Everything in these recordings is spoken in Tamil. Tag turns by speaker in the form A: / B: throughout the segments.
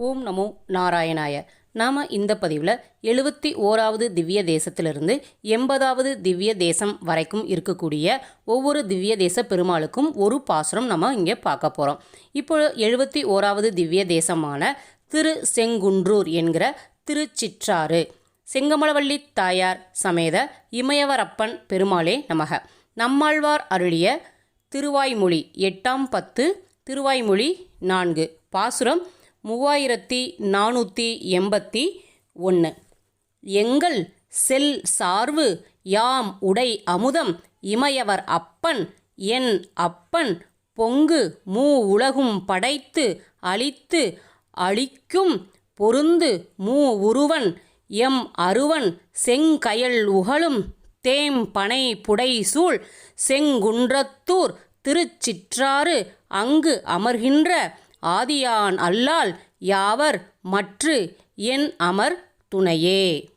A: ஓம் நமோ நாராயணாய. நாம் இந்த பதிவில் எழுபத்தி ஓராவது திவ்ய தேசத்திலிருந்து எண்பதாவது திவ்ய தேசம் வரைக்கும் இருக்கக்கூடிய ஒவ்வொரு திவ்ய தேச பெருமாளுக்கும் ஒரு பாசுரம் நம்ம இங்கே பார்க்க போகிறோம் இப்போ எழுபத்தி ஓராவது திவ்ய தேசமான திரு செங்குன்றூர் என்கிற திருச்சிற்றாறு செங்கமலவள்ளி தாயார் சமேத இமயவரப்பன் பெருமாளே நமக. நம்மாழ்வார் அருளிய திருவாய்மொழி எட்டாம் பத்து திருவாய்மொழி நான்கு பாசுரம் மூவாயிரத்தி நானூற்றி எண்பத்தி ஒன்று எங்கள் செல் சார்பு யாம் உடை அமுதம் இமையவர் அப்பன் என் அப்பன் பொங்கு மூ உலகும் படைத்து அழித்து அழிக்கும் பொருந்து மூ உருவன் எம் அருவன் செங்கயல் உகழும் தேம் பனை புடை சூழ் செங்குன்றத்தூர் திருச்சிற்றாறு அங்கு அமர்கின்ற ஆதியான் அல்லால் யாவர் மற்று என் அமர் துணையே.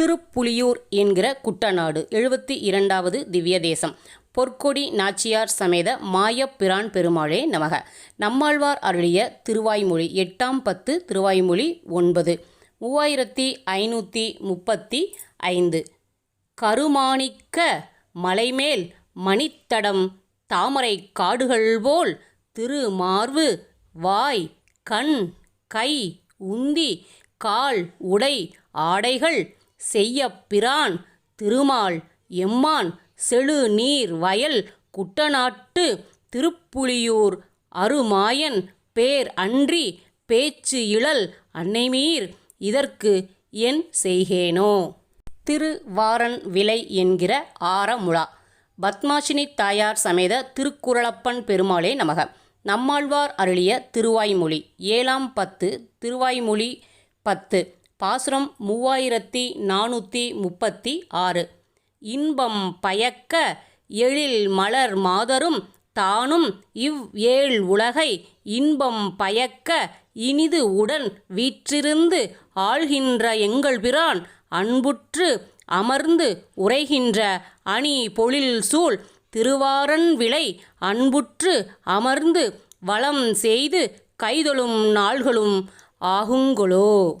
A: திருப்புலியூர் என்கிற குட்டநாடு எழுபத்தி இரண்டாவது திவ்ய தேசம் பொற்கொடி நாச்சியார் சமேத மாயப்பிரான் பெருமாளே நமக. நம்மாழ்வார் அருளிய திருவாய்மொழி எட்டாம் பத்து திருவாய்மொழி ஒன்பது. மூவாயிரத்தி ஐநூற்றி முப்பத்தி ஐந்து. கருமாணிக்க மலைமேல் மணித்தடம் தாமரை காடுகள் போல் திருமார்வு வாய் கண் கை உந்தி கால் உடை ஆடைகள் செய்யப்பிரான் திருமால் எம்மான் செழு நீர் வயல் குட்டநாட்டு திருப்புலியூர் அருமாயன் பேர் அன்றி பேச்சு இழல் அன்னைமீர் இதற்கு என் செய்கேனோ? திருவாரன் விலை என்கிற ஆரமுழா. பத்மாஷினி தாயார் சமேத திருக்குறளப்பன் பெருமாளே நமக. நம்மாழ்வார் அருளிய திருவாய்மொழி. ஏழாம் பத்து திருவாய்மொழி பத்து. பாசுரம் மூவாயிரத்தி நானூற்றி முப்பத்தி ஆறு. இன்பம் பயக்க எழில் மலர் மாதரும் தானும் இவ் ஏழ் உலகை இன்பம் பயக்க இனிது உடன் வீற்றிருந்து ஆள்கின்ற எங்கள் பிரான் அன்புற்று அமர்ந்து உரைகின்ற அணி பொழில் சூழ் திருவாரன் விளை அன்புற்று அமர்ந்து வளம் செய்து கைதொழும் நாள்களும் ஆகுங்கொலோ.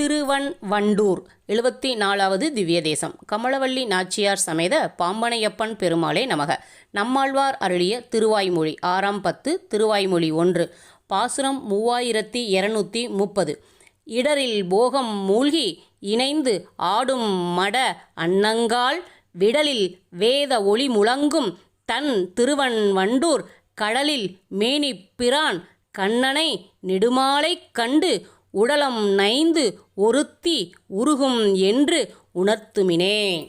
A: திருவன் வண்டூர் எழுபத்தி நாலாவது திவ்ய தேசம் கமலவள்ளி நாச்சியார் சமேத பாம்பனையப்பன் பெருமாளே நமக. நம்மாழ்வார் அருளிய திருவாய்மொழி ஆறாம் பத்து திருவாய்மொழி ஒன்று பாசுரம் மூவாயிரத்தி இரநூத்தி முப்பது. இடரில் போகம் மூழ்கி இணைந்து ஆடும் மட அன்னங்கால் விடலில் வேத ஒளி முழங்கும் தன் திருவன் வண்டூர் கடலில் மேனிப் பிரான் கண்ணனை நெடுமாலைக் கண்டு உடலம் நைந்து ஒருத்தி உருகும் என்று உணர்த்துமினே.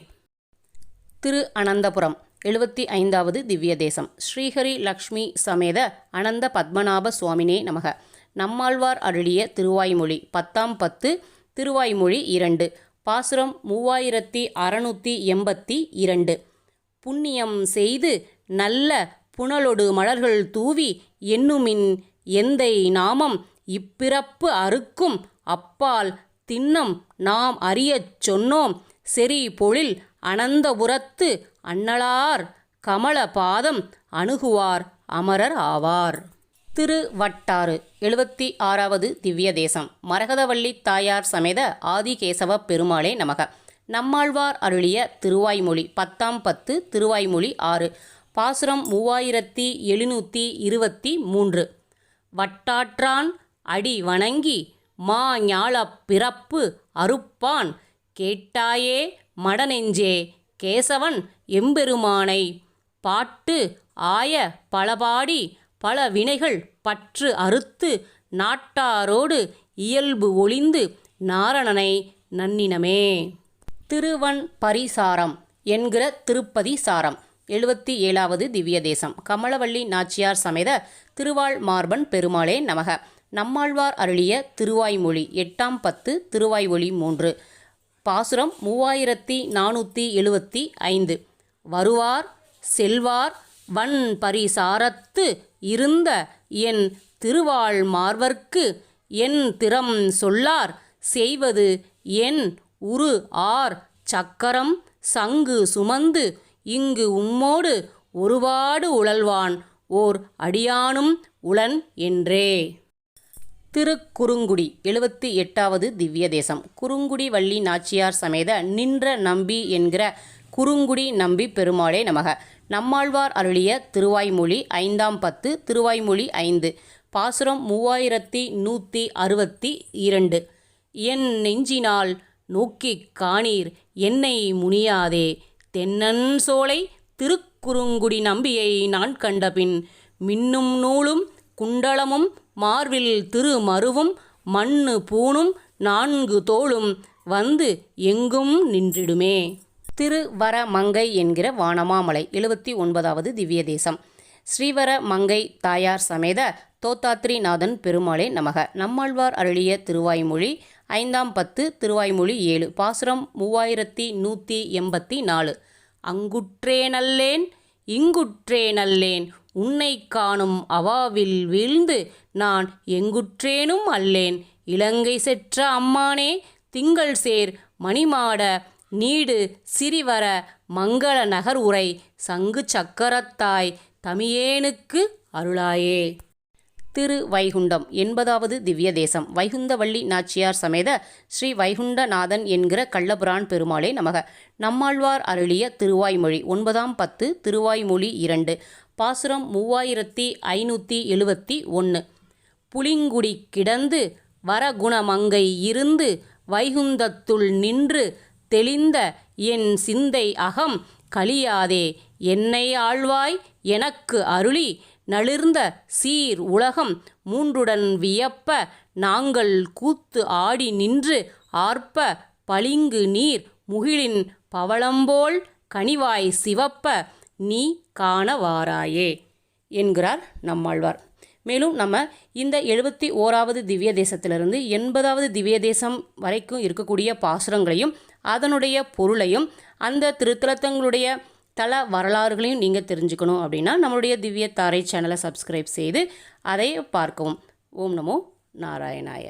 A: திரு அனந்தபுரம் எழுபத்தி ஐந்தாவது திவ்ய தேசம். ஸ்ரீஹரி லக்ஷ்மி சமேத அனந்த பத்மநாப சுவாமினே நமக. நம்மாழ்வார் அருளிய திருவாய்மொழி பத்தாம் பத்து திருவாய்மொழி இரண்டு. பாசுரம் மூவாயிரத்தி அறநூற்றி எண்பத்தி இரண்டு. புண்ணியம் செய்து நல்ல புனலொடு மலர்கள் தூவி என்னுமின் எந்தை நாமம் இப்பிறப்பு அறுக்கும் அப்பால் திண்ணம் நாம் அறியச் சொன்னோம். செறி பொழில் அனந்தபுரத்து அன்னலார் கமல பாதம் அணுகுவார் அமரர் ஆவார். திருவட்டாறு எழுபத்தி ஆறாவது திவ்ய தேசம். மரகதவள்ளி தாயார் சமேத ஆதிகேசவ பெருமாளே நமக. நம்மாழ்வார் அருளிய திருவாய்மொழி பத்தாம் பத்து திருவாய்மொழி ஆறு. பாசுரம் மூவாயிரத்தி எழுநூற்றி இருபத்தி மூன்று. வட்டாற்றான் அடி வணங்கி மா ஞாழப் பிறப்பு அறுப்பான். கேட்டாயே மடநெஞ்சே கேசவன் எம்பெருமானை. பாட்டு ஆய பலபாடி பல வினைகள் பற்று அறுத்து நாட்டாரோடு இயல்பு ஒளிந்து நாரணனை நன்னினமே. திருவன் பரிசாரம் என்கிற திருப்பதி சாரம். எழுபத்தி ஏழாவது திவ்ய தேசம் கமலவள்ளி நாச்சியார் சமேத திருவாள் மார்பன் பெருமாளே நமக. நம்மாழ்வார் அருளிய திருவாய்மொழி எட்டாம் பத்து திருவாய்மொழி மூன்று. பாசுரம் மூவாயிரத்தி நானூற்றி எழுபத்தி ஐந்து. வருவார் செல்வார் வன் பரிசாரத்து இருந்த என் திருவாள் மார்வர்க்கு என் திறம் சொல்லார் செய்வது என் உரு ஆர் சக்கரம் சங்கு சுமந்து இங்கு உம்மோடு ஒருபாடு உழல்வான் ஓர் அடியானும் உளன் என்றே. திருக்குறுங்குடி எழுபத்தி எட்டாவது திவ்ய தேசம் குறுங்குடி வள்ளி நாச்சியார் சமேத நின்ற நம்பி என்கிற குறுங்குடி நம்பி பெருமாளே நமக. நம்மாழ்வார் அருளிய திருவாய்மொழி ஐந்தாம் பத்து திருவாய்மொழி ஐந்து பாசுரம் மூவாயிரத்தி நூற்றி அறுபத்தி இரண்டு. என் நெஞ்சினால் நோக்கிக் காணீர் என்னை முனியாதே. தென்னன் சோலை திருக்குறுங்குடி நம்பியை நான் கண்டபின் மின்னும் நூலும் குண்டலமும் மார்வில் திருமருவும் மண்ணு பூணும் நான்கு தோளும் வந்து எங்கும் நின்றிடுமே. திருவர மங்கை என்கிற வானமாமலை எழுபத்தி ஒன்பதாவது திவ்ய தேசம் ஸ்ரீவர மங்கை தாயார் சமேத தோத்தாத்ரிநாதன் பெருமாளே நமக. நம்மாழ்வார் அருளிய திருவாய்மொழி ஐந்தாம் பத்து திருவாய்மொழி ஏழு பாசுரம் மூவாயிரத்தி நூற்றி எண்பத்தி நாலு. அங்குற்றே நல்லேன் இங்குற்றே நல்லேன் உன்னை காணும் அவாவில் வீழ்ந்து நான் எங்குற்றேனும் அல்லேன். இலங்கை செற்ற அம்மானே திங்கள் சேர் மணிமாட நீடு சிறிவர மங்கள நகர் உரை சங்கு சக்கரத்தாய் தமியேனுக்கு அருளாயே. திரு வைகுண்டம் எண்பதாவது திவ்ய தேசம். வைகுந்தவள்ளி நாச்சியார் சமேத ஸ்ரீ வைகுண்டநாதன் என்கிற கள்ளபுரான் பெருமாளே நமக. நம்மாழ்வார் அருளிய திருவாய்மொழி ஒன்பதாம் பத்து திருவாய்மொழி இரண்டு. பாசுரம் மூவாயிரத்தி ஐநூற்றி எழுபத்தி ஒன்று புளிங்குடி கிடந்து வரகுணமங்கை இருந்து வைகுந்தத்துள் நின்று தெளிந்த என் சிந்தை அகம் கழியாதே. என்னை ஆழ்வாய் எனக்கு அருளி நளிர்ந்த சீர் உலகம் மூன்றுடன் வியப்ப நாங்கள் கூத்து ஆடி நின்று ஆர்ப்ப பளிங்கு நீர் முகிலின் பவளம்போல் கனிவாய் சிவப்ப நீ காண வாராயே என்கிறார் நம்மாழ்வார். மேலும் நம்ம இந்த எழுபத்தி ஓராவது திவ்ய தேசத்திலிருந்து எண்பதாவது திவ்ய தேசம் வரைக்கும் இருக்கக்கூடிய பாசுரங்களையும் அதனுடைய பொருளையும் அந்த திருத்தலத்தங்களுடைய தல வரலாறுகளையும் நீங்கள் தெரிஞ்சுக்கணும் அப்படின்னா நம்மளுடைய திவ்ய தாரை சேனலை சப்ஸ்கிரைப் செய்து அதை பார்க்கவும். ஓம் நமோ நாராயணாய.